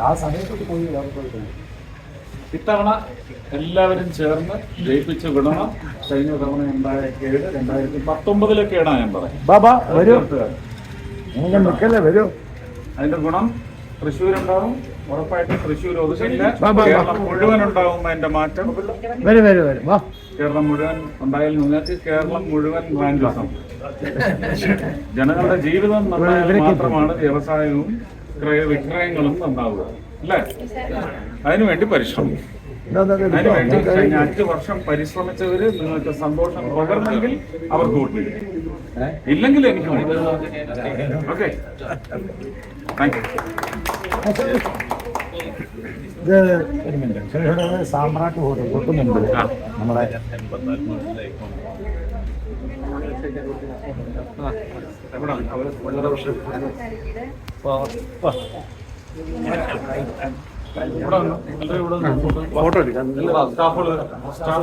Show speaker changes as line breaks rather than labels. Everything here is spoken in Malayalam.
ആ പോയി
ഇത്തവണ എല്ലാവരും ചേർന്ന് ജയിപ്പിച്ച് വിടണം കഴിഞ്ഞ തവണ രണ്ടായിരത്തി ഏഴ് രണ്ടായിരത്തി പത്തൊമ്പതിലൊക്കെയാണ് ഞാൻ പറയാം.
ബാബാ വരൂ. വരൂ.
അതിന്റെ ഗുണം തൃശ്ശൂർ ഉണ്ടാവും ഉറപ്പായിട്ടും തൃശ്ശൂർ ഒതുക്കില്ല. കേരളം മുഴുവൻ ഉണ്ടാവും അതിന്റെ മാറ്റം.
വരും വരും വരും. വാ.
കേരളം മുഴുവൻ ഉണ്ടായാൽ നിങ്ങൾക്ക് കേരളം മുഴുവൻ ഗ്രാൻഡിസം ജനങ്ങളുടെ ജീവിതം നന്നായാൽ മാത്രമാണ് വ്യവസായവും ക്രയ വിക്രയങ്ങളും നന്നാവുക. അല്ലേ? അതിനുവേണ്ടി
പരിശ്രമം.
അതിനുവേണ്ടി കഴിഞ്ഞ അഞ്ചു വർഷം പരിശ്രമിച്ചവര് നിങ്ങൾക്ക് സന്തോഷം പകർന്നെങ്കിൽ അവർക്ക് കൂട്ടി ഇല്ലെങ്കിൽ എനിക്ക് ഓക്കെ. താങ്ക് യു
ഇത് ഒരു മിനിറ്റ് ചെറുകിട സാമ്രാട്ട് ഹോട്ടൽ കൊടുക്കുന്നുണ്ട് നമ്മുടെ
ഫോട്ടോ എടുക്കാം സ്റ്റാഫുകൾ സ്റ്റാഫ്